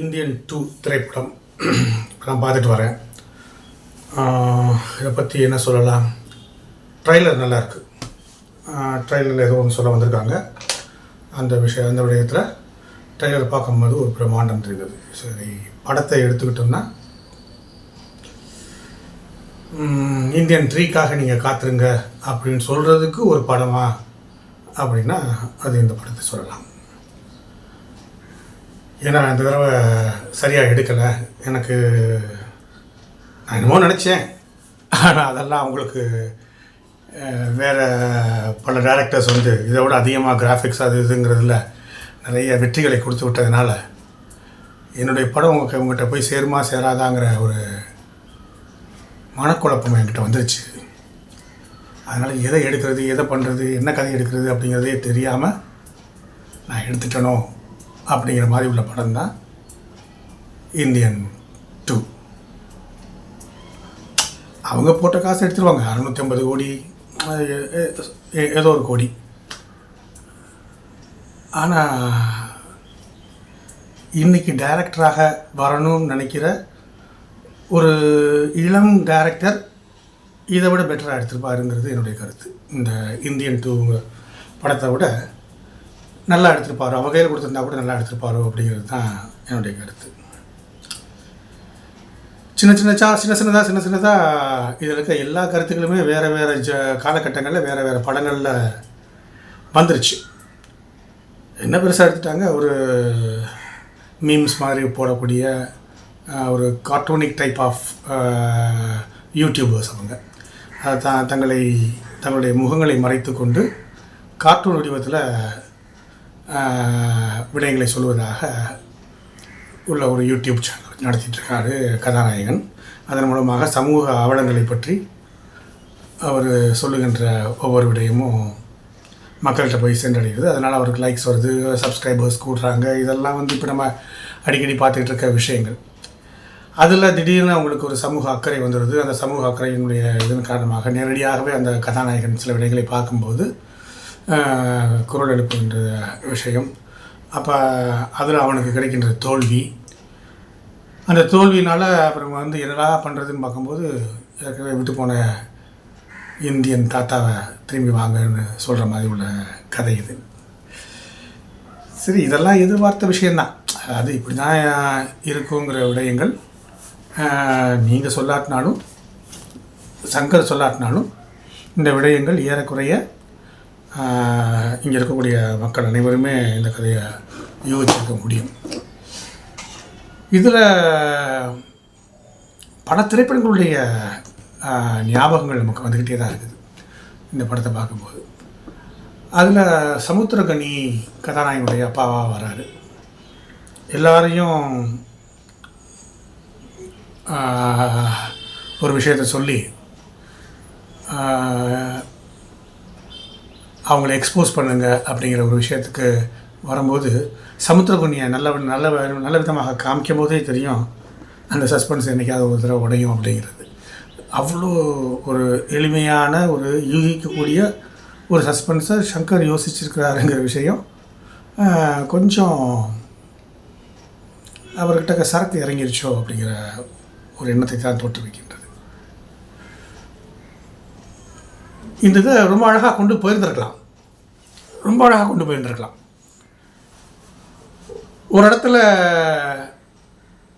Indian two திரைப்படம். நான் பார்த்துட்டு வரேன். இதை பற்றி என்ன சொல்லலாம்? ட்ரைலர் நல்லாயிருக்கு ட்ரைலரில் ஏதோ ஒன்று சொல்ல வந்திருக்காங்க. அந்த விஷயம் அந்த விடயத்தில் ட்ரைலர் பார்க்கும்போது ஒரு பிரம்மாண்டம் தெரிந்தது. சரி படத்தை எடுத்துக்கிட்டோம்னா இந்தியன் த்ரீக்காக நீங்கள் காத்துருங்க அப்படின்னு சொல்கிறதுக்கு ஒரு படமா அப்படின்னா அது இந்த படத்தை சொல்லலாம். ஏன்னா இந்த தடவை சரியாக எடுக்கலை. எனக்கு நான் என்னமோ நினச்சேன். ஆனால் அதெல்லாம் அவங்களுக்கு வேறு பல டேரக்டர்ஸ் வந்து இதை விட அதிகமாக கிராஃபிக்ஸ் அது இதுங்கிறதுல நிறைய வெற்றிகளை கொடுத்து விட்டதுனால என்னுடைய படம் உங்க உங்ககிட்ட போய் சேருமா சேராதாங்கிற ஒரு மனக்குழப்பம் என்கிட்ட வந்துருச்சு. அதனால் எதை எடுக்கிறது எதை பண்ணுறது என்ன கதை எடுக்கிறது அப்படிங்கிறதே தெரியாமல் நான் எடுத்துட்டனோ அப்படிங்கிற மாதிரி உள்ள படம் தான் இந்தியன் டூ அவங்க போட்ட காசு எடுத்துருவாங்க. அறநூற்றி ஐம்பது கோடி ஏதோ ஒரு கோடி. ஆனால் இன்னைக்கு டைரக்டராக வரணும்னு நினைக்கிற ஒரு இளம் டைரக்டர் இதை விட பெட்டராக எடுத்திருப்பாருங்கிறது என்னுடைய கருத்து. இந்த இந்தியன் டூ படத்தை விட நல்லா எடுத்திருப்பாரோ? அவ கையில் கொடுத்துருந்தா கூட நல்லா எடுத்திருப்பாரோ அப்படிங்கிறது தான் என்னுடைய கருத்து. சின்ன சின்னச்சா சின்ன சின்னதாக சின்ன சின்னதாக இதில் இருக்க எல்லா கருத்துக்களுமே வேறு வேறு ஜ காலகட்டங்களில் வேறு வேறு படங்களில் வந்துருச்சு. என்ன பெருசாக எடுத்துட்டாங்க? ஒரு மீம்ஸ் மாதிரி போடக்கூடிய ஒரு கார்ட்டூனிக் டைப் ஆஃப் யூடியூபர்ஸ் அவங்க. அது தான் தங்களை தங்களுடைய முகங்களை மறைத்து கொண்டு கார்ட்டூன் வடிவத்தில் விடயங்களை சொல்வதாக உள்ள ஒரு யூடியூப் சேனல் நடத்திட்டுருக்காரு கதாநாயகன். அதன் மூலமாக சமூக அவலங்களை பற்றி அவர் சொல்லுகின்ற ஒவ்வொரு விடயமும் மக்கள்கிட்ட போய் சென்றடைகிறது. அதனால் அவருக்கு லைக்ஸ் வருது சப்ஸ்கிரைபர்ஸ் கூடுறாங்க. இதெல்லாம் வந்து இப்போ நம்ம அடிக்கடி பார்த்துக்கிட்டு இருக்க விஷயங்கள். அதில் திடீர்னு அவங்களுக்கு ஒரு சமூக அக்கறை வந்துடுது அந்த சமூக அக்கறையினுடைய இதன் காரணமாக நேரடியாகவே அந்த கதாநாயகன் சில விடயங்களை பார்க்கும்போது குரல் எழுப்புகின்ற விஷயம். அப்போ அதில் அவனுக்கு கிடைக்கின்ற தோல்வி. அந்த தோல்வினால் அப்புறம் வந்து என்னடா பண்ணுறதுன்னு பார்க்கும்போது ஏற்கனவே விட்டு போன இந்தியன் தாத்தாவை திரும்பி வாங்கன்னு சொல்கிற மாதிரி உள்ள கதை இது. சரி இதெல்லாம் எதிர்பார்த்த விஷயந்தான் அது இப்படி தான் இருக்குங்கிற விடயங்கள். நீங்கள் சொல்லாட்டினாலும் சங்கர் சொல்லாட்டினாலும் இந்த விடயங்கள் ஏறக்குறைய இங்கே இருக்கக்கூடிய மக்கள் அனைவருமே இந்த கதையை யூகிச்சிருக்க முடியும். இதில் பல திரைப்படங்களுடைய ஞாபகங்கள் நமக்கு வந்துக்கிட்டே தான் இருக்குது. இந்த படத்தை பார்க்கும்போது. அதில் சமுத்திரகனி கதாநாயகனுடைய அப்பாவாக வராரு எல்லாரையும் ஒரு விஷயத்தை சொல்லி அவங்கள எக்ஸ்போஸ் பண்ணுங்க அப்படிங்கிற ஒரு விஷயத்துக்கு வரும்போது சமுத்திரகுனியை நல்ல நல்ல நல்ல விதமாக காமிக்கும் போதே தெரியும் அந்த சஸ்பென்ஸ் என்றைக்காவது ஒரு தடவை உடையும் அப்படிங்கிறது. அவ்வளோ ஒரு எளிமையான ஒரு யூகிக்கக்கூடிய ஒரு சஸ்பென்ஸை சங்கர் யோசிச்சிருக்கிறாருங்கிற விஷயம் கொஞ்சம் அவர்கிட்ட சரக்கு இறங்கிருச்சோ அப்படிங்கிற ஒரு எண்ணத்தை தான் தோற்றுவிக்கின்றது. இந்த இதை ரொம்ப அழகாக கொண்டு போயிருந்திருக்கலாம். ரொம்ப அழகாக கொண்டு போயிருந்திருக்கலாம். ஒரு இடத்துல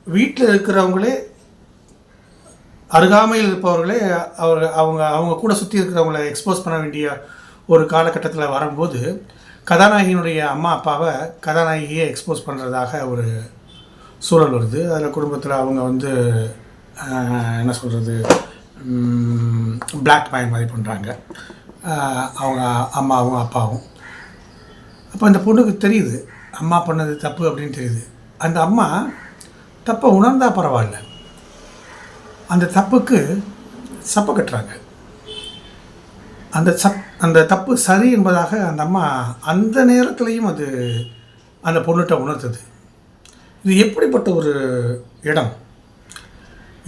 வீட்டில் இருக்கிறவங்களே அருகாமையில் இருப்பவர்களே அவர் அவங்க அவங்க கூட சுற்றி இருக்கிறவங்கள எக்ஸ்போஸ் பண்ண வேண்டிய ஒரு காலகட்டத்தில் வரும்போது கதாநாயகியினுடைய அம்மா அப்பாவை கதாநாயகியை எக்ஸ்போஸ் பண்ணுறதாக ஒரு சூழல் வருது. அதில் குடும்பத்தில் அவங்க வந்து என்ன சொல்கிறது பிளாக் பாய் மாதிரி பண்ணுறாங்க அவங்க அம்மாவும் அப்பாவும். அப்போ அந்த பொண்ணுக்கு தெரியுது அம்மா பண்ணது தப்பு அப்படின்னு தெரியுது. அந்த அம்மா தப்பை உணர்ந்தால் பரவாயில்ல. அந்த தப்புக்கு சப்பை கட்டுறாங்க. அந்த சப் அந்த தப்பு சரி என்பதாக அந்த அம்மா அந்த நேரத்துலையும் அது அந்த பொண்ணுகிட்ட உணர்த்துது இது எப்படிப்பட்ட ஒரு இடம்?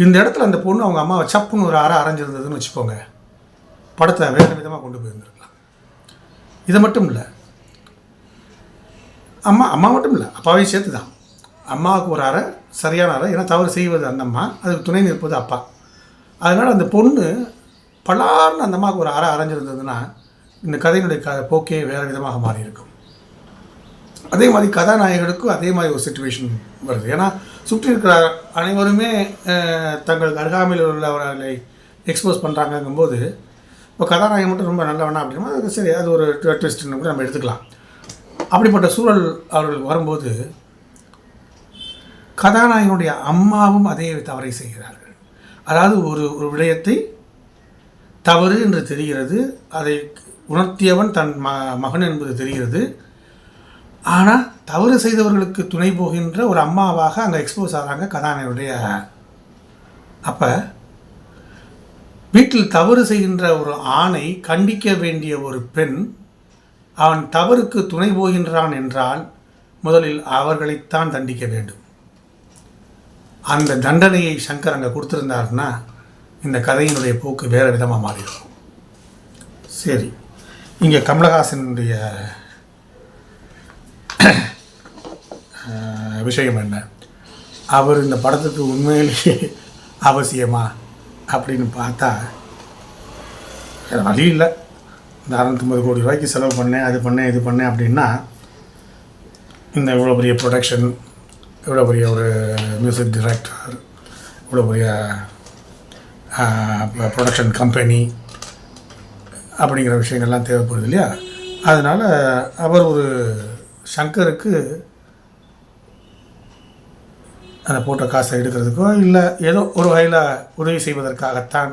இந்த இடத்துல அந்த பொண்ணு அவங்க அம்மாவை சப்புன்னு ஒரு அறை அரைஞ்சிருந்ததுன்னு வச்சுக்கோங்க. படத்தை வேறு விதமாக கொண்டு போயிருந்துருக்கலாம். இது மட்டும் இல்லை. அம்மா அம்மா மட்டும் இல்லை. அப்பாவையும் சேர்த்து தான் அம்மாவுக்கு ஒரு அறை சரியான அறை. ஏன்னா தவறு செய்வது அந்த அம்மா அதுக்கு துணை நிற்பது அப்பா. அதனால் அந்த பொண்ணு பலார்னு அந்த அம்மாவுக்கு ஒரு அறை அரைஞ்சிருந்ததுன்னா இந்த கதையினுடைய க போக்கே வேறு விதமாக மாறி இருக்கும் அதே மாதிரி கதாநாயகனுக்கும் அதே மாதிரி ஒரு சுச்சுவேஷன் வருது. ஏன்னா சுற்றி இருக்கிற அனைவருமே தங்களுக்கு அருகாமையில் உள்ளவர்களை எக்ஸ்போஸ் பண்ணுறாங்கங்கும்போது இப்போ கதாநாயகன் மட்டும் ரொம்ப நல்லவனா அப்படின்னா அது சரி அது ஒரு ட்விஸ்ட்னு கூட நம்ம எடுத்துக்கலாம். அப்படிப்பட்ட சூழல் அவர்களுக்கு வரும்போது கதாநாயகனுடைய அம்மாவும் அதே தவறை செய்கிறார்கள். அதாவது ஒரு ஒரு விடயத்தை தவறு என்று தெரிகிறது அதை உணர்த்தியவன் தன் ம மகன் என்பது தெரிகிறது ஆனால் தவறு செய்தவர்களுக்கு துணை போகின்ற ஒரு அம்மாவாக அங்கே எக்ஸ்போஸ் ஆகிறாங்க கதாநாயகனுடைய அப்போ வீட்டில் தவறு செய்கின்ற ஒரு ஆணை கண்டிக்க வேண்டிய ஒரு பெண் அவன் தவறுக்கு துணை போகின்றான் என்றால் முதலில் அவர்களைத்தான் தண்டிக்க வேண்டும். அந்த தண்டனையை சங்கர் அங்கே கொடுத்துருந்தாருன்னா இந்த கதையினுடைய போக்கு வேறு விதமாக மாறிடும் சரி இங்கே கமலஹாசனுடைய விஷயம் என்ன? அவர் இந்த படத்துக்கு உண்மையிலேயே அவசியமா? அப்படின்னு பார்த்தா வேறு வழி இல்லை. இந்த அறநூற்றம்பது கோடி ரூபாய்க்கு செலவு பண்ணேன் அது பண்ணேன் இது பண்ணேன் அப்படின்னா இந்த இவ்வளோ பெரிய ப்ரொடக்ஷன் இவ்வளோ பெரிய ஒரு மியூசிக் டிரெக்டர் இவ்வளோ பெரிய ப்ரொடக்ஷன் கம்பெனி அப்படிங்கிற விஷயங்கள்லாம் தேவைப்படுது இல்லையா? அதனால் அவர் ஒரு சங்கருக்கு அந்த போட்ட காசை எடுக்கிறதுக்கோ இல்லை ஏதோ ஒரு வகையில் உதவி செய்வதற்காகத்தான்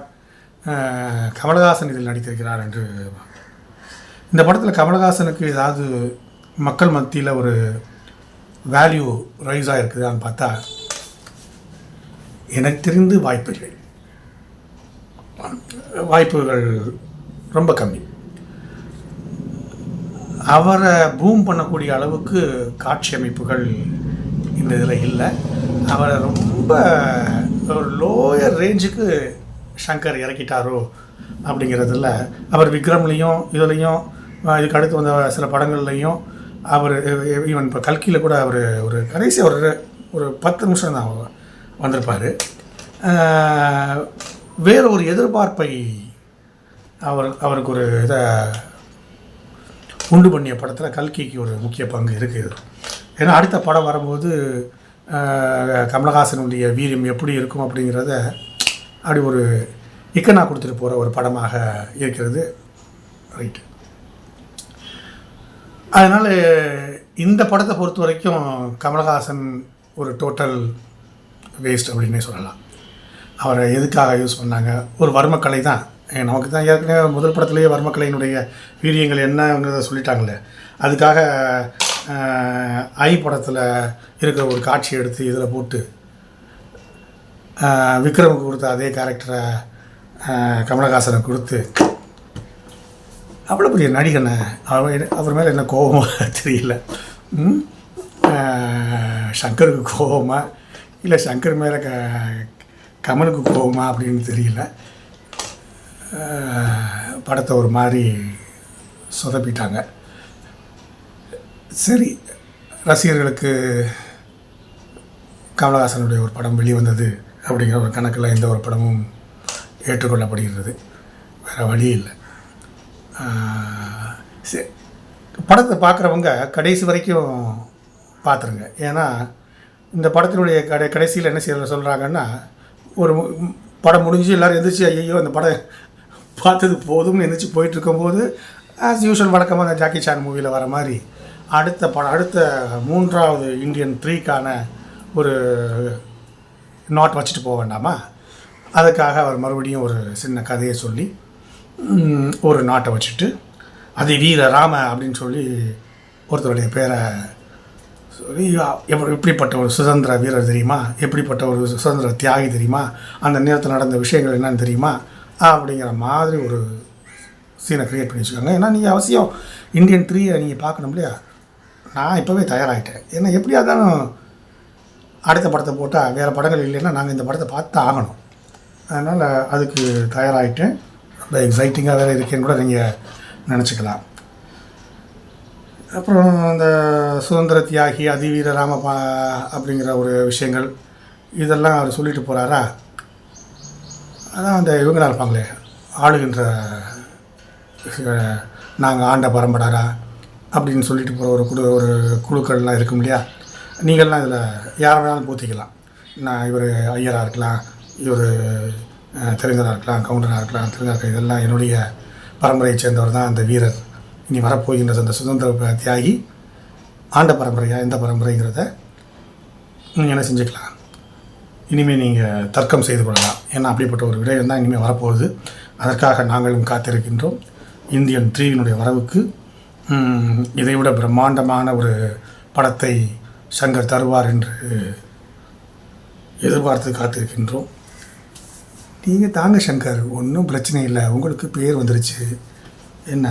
கமலஹாசன் இதில் நடித்திருக்கிறார் என்று இந்த படத்தில் கமலஹாசனுக்கு ஏதாவது மக்கள் மத்தியில் ஒரு வேல்யூ ரைஸ் ஆகிருக்குதான்னு பார்த்தா எனக்கு தெரிந்து வாய்ப்பில்லை. வாய்ப்புகள் ரொம்ப கம்மி. அவரை பூம் பண்ணக்கூடிய அளவுக்கு காட்சி அமைப்புகள் இந்த இதில் இல்லை. அவரை ரொம்ப ஒரு லோயர் ரேஞ்சுக்கு சங்கர் இறக்கிட்டாரோ அப்படிங்கிறதுல அவர் விக்ரம்லேயும் இதுலேயும் இதுக்கு அடுத்து வந்த சில படங்கள்லையும் அவர் ஈவன் இப்போ கல்கியில் கூட அவர் ஒரு கடைசி ஒரு ஒரு பத்து நிமிஷம் தான் வந்திருப்பார். வேறு ஒரு எதிர்பார்ப்பை அவர் அவருக்கு ஒரு இதை உண்டு பண்ணிய படத்தில் கல்கிக்கு ஒரு முக்கிய பங்கு இருக்குது ஏன்னா அடுத்த படம் வரும்போது கமலஹாசனுடைய வீரியம் எப்படி இருக்கும் அப்படிங்கிறத அப்படி ஒரு இக்கனா கொடுத்துட்டு போகிற ஒரு படமாக இருக்கிறது. ரைட்டு அதனால் இந்த படத்தை பொறுத்த வரைக்கும் கமலஹாசன் ஒரு டோட்டல் வேஸ்ட் அப்படின்னே சொல்லலாம். அவரை எதுக்காக யூஸ் பண்ணாங்க? ஒரு வர்மக்கலை தான். நமக்கு தான் ஏற்கனவே முதல் படத்துலேயே வர்மக்கலையினுடைய வீரியங்கள் என்னங்கிறத சொல்லிட்டாங்களே. அதுக்காக ஐ படத்தில் இருக்கிற ஒரு காட்சி எடுத்து இதில் போட்டு விக்ரமுக்கு கொடுத்த அதே கேரக்டரை கமலஹாசனை கொடுத்து அவ்வளோ பெரிய நடிகனை அவர் அவர் மேலே என்ன கோபமாக தெரியல. சங்கருக்கு கோபமா? இல்லை சங்கர் மேலே க கமலுக்கு கோபமா அப்படின்னு தெரியல. படத்தை ஒரு மாதிரி சொதப்பிட்டாங்க. சரி ரசிகர்களுக்கு கமலஹாசனுடைய ஒரு படம் வெளிவந்தது அப்படிங்கிற ஒரு கணக்கில் எந்த ஒரு படமும் ஏற்றுக்கொள்ளப்படுகிறது. வேறு வழி இல்லை. சரி படத்தை பார்க்குறவங்க கடைசி வரைக்கும் பார்த்துருங்க. ஏன்னா இந்த படத்தினுடைய கடை கடைசியில் என்ன செய்ய சொல்கிறாங்கன்னா ஒரு படம் முடிஞ்சு எல்லோரும் எந்திரிச்சு ஐயோ அந்த படம் பார்த்தது போதும்னு நினச்சி போயிட்டு இருக்கும்போது ஆஸ் யூஷுவல் வழக்கமாக அந்த ஜாக்கி சான் மூவியில் வர மாதிரி அடுத்த படம் அடுத்த மூன்றாவது இந்தியன் த்ரீக்கான ஒரு நாட் வச்சுட்டு போக வேண்டாமா? அதுக்காக அவர் மறுபடியும் ஒரு சின்ன கதையை சொல்லி ஒரு நாட்டை வச்சுட்டு அது வீர ராம அப்படின்னு சொல்லி ஒருத்தருடைய பேரை சொல்லி எப்படி எப்படிப்பட்ட ஒரு சுதந்திர வீரர் தெரியுமா? எப்படிப்பட்ட ஒரு சுதந்திர தியாகி தெரியுமா? அந்த நேரத்தில் நடந்த விஷயங்கள் என்னன்னு தெரியுமா? அப்படிங்கிற மாதிரி ஒரு சீனை க்ரியேட் பண்ணி வச்சுக்கோங்க ஏன்னா நீங்கள் அவசியம் இந்தியன் த்ரீயை நீங்கள் பார்க்கணும் இல்லையா? நான் இப்போவே தயாராகிட்டேன் ஏன்னா எப்படியா இருந்தாலும் அடுத்த படத்தை போட்டால் வேறு படங்கள் இல்லைன்னா நாங்கள் இந்த படத்தை பார்த்து ஆகணும். அதனால் அதுக்கு தயாராகிட்டேன் ரொம்ப எக்ஸைட்டிங்காக வேறு இருக்கேன்னு கூட நீங்கள் நினச்சிக்கலாம். அப்புறம் அந்த சுதந்திர தியாகி அதிவீர ராம அப்படிங்கிற ஒரு விஷயங்கள் இதெல்லாம் அவர் சொல்லிட்டு போகிறாரா அதான் அந்த இவங்களாக இருப்பாங்களே ஆளுகின்ற நாங்கள் ஆண்ட பரம்படாரா அப்படின்னு சொல்லிட்டு போகிற ஒரு குழு ஒரு குழுக்கள்லாம் இருக்கும் இல்லையா? நீங்கள்லாம் இதில் யார் வேணாலும் பூத்திக்கலாம். நான் இவர் ஐயராக இருக்கலாம் இவர் தெரிந்தராக இருக்கலாம் கவுண்டராக இருக்கலாம் தெரிந்தராக இருக்கலாம் இதெல்லாம் என்னுடைய பரம்பரையை சேர்ந்தவர் தான் அந்த வீரர். இனி வரப்போகின்றது அந்த சுதந்திர தியாகி ஆண்ட பரம்பரையா எந்த பரம்பரைங்கிறத நீங்கள் என்ன செஞ்சுக்கலாம்? இனிமேல் நீங்கள் தர்க்கம் செய்து கொள்ளலாம். ஏன்னா அப்படிப்பட்ட ஒரு விடயம் தான் இனிமேல் வரப்போகுது. அதற்காக நாங்களும் காத்திருக்கின்றோம். இந்தியன் த்ரீவினுடைய வரவுக்கு இதைவிட பிரம்மாண்டமான ஒரு படத்தை சங்கர் தருவார் என்று எதிர்பார்த்து காத்திருக்கின்றோம். நீங்கள் தாங்க சங்கர் ஒன்றும் பிரச்சனை இல்லை. உங்களுக்கு பேர் வந்துருச்சு. என்ன?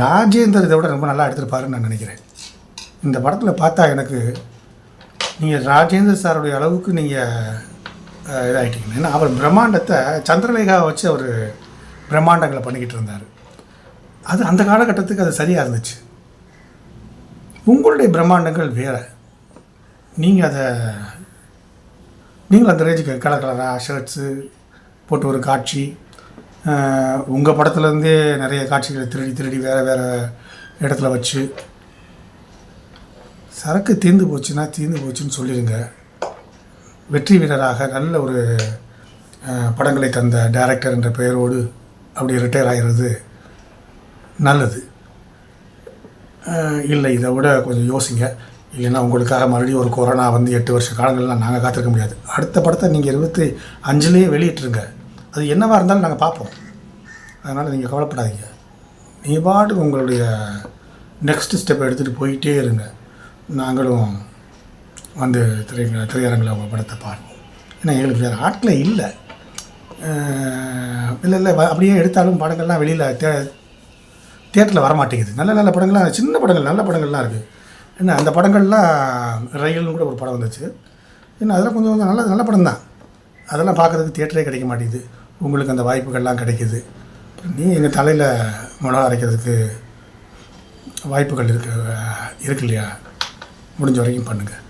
ராஜேந்தர் இதை விட ரொம்ப நல்லா எடுத்திருப்பாருன்னு நான் நினைக்கிறேன். இந்த படத்தில் பார்த்தா எனக்கு நீங்கள் ராஜேந்திர சாருடைய அளவுக்கு நீங்கள் இதாகிட்டீங்க ஏன்னா அவர் பிரம்மாண்டத்தை சந்திரலேகாவை வச்சு அவர் பிரம்மாண்டங்களை பண்ணிக்கிட்டு இருந்தார். அது அந்த காலகட்டத்துக்கு அது சரியாக இருந்துச்சு. உங்களுடைய பிரம்மாண்டங்கள் வேறு. நீங்கள் அதை நீங்கள் அந்த ரேஞ்சுக்கு கலர் கலராக ஷர்ட்ஸு போட்டு ஒரு காட்சி உங்கள் படத்துலேருந்தே நிறைய காட்சிகளை திருடி திருடி வேறு வேறு இடத்துல வச்சு சரக்கு தீர்ந்து போச்சுன்னா தீர்ந்து போச்சுன்னு சொல்லிடுங்க. வெற்றி வீரராக நல்ல ஒரு படங்களை தந்த டைரக்டர் என்ற பெயரோடு அப்படி ரிட்டையர் ஆகிறது நல்லது. இல்லை இதை விட கொஞ்சம் யோசிங்க. இல்லைன்னா உங்களுக்காக மறுபடியும் ஒரு கொரோனா வந்து எட்டு வருஷ காலங்கள்லாம் நாங்கள் காத்திருக்க முடியாது. அடுத்த படத்தை நீங்கள் இருபத்தி அஞ்சுலேயே வெளியிட்டுருங்க. அது என்னவாக இருந்தாலும் நாங்கள் பார்ப்போம். அதனால் நீங்கள் கவலைப்படாதீங்க. நீ பாட்டுக்கு உங்களுடைய நெக்ஸ்ட் ஸ்டெப் எடுத்துகிட்டு போயிட்டே இருங்க. நாங்களும் வந்து திரை திரையரங்கில் உங்கள் படத்தை பார்ப்போம். ஏன்னா எங்களுக்கு வேறு ஆட்களே இல்லை. இல்லை இல்லை அப்படியே எடுத்தாலும் படங்கள்லாம் வெளியில் தே தேட்டரில் வரமாட்டேங்குது. நல்ல நல்ல படங்கள்லாம் சின்ன படங்கள் நல்ல படங்கள்லாம் இருக்குது என்ன அந்த படங்கள்லாம் ரயில்னு கூட ஒரு படம் வந்துச்சு. என்ன அதெல்லாம் கொஞ்சம் கொஞ்சம் நல்ல நல்ல படம் தான். அதெல்லாம் பார்க்குறதுக்கு தேட்டரே கிடைக்க மாட்டேங்குது. உங்களுக்கு அந்த வாய்ப்புகள்லாம் கிடைக்குது. நீ எங்கள் தலையில் மிளகா அரைக்கிறதுக்கு வாய்ப்புகள் இருக்கு இருக்கு இல்லையா? முடிஞ்ச வரைக்கும் பண்ணுங்கள்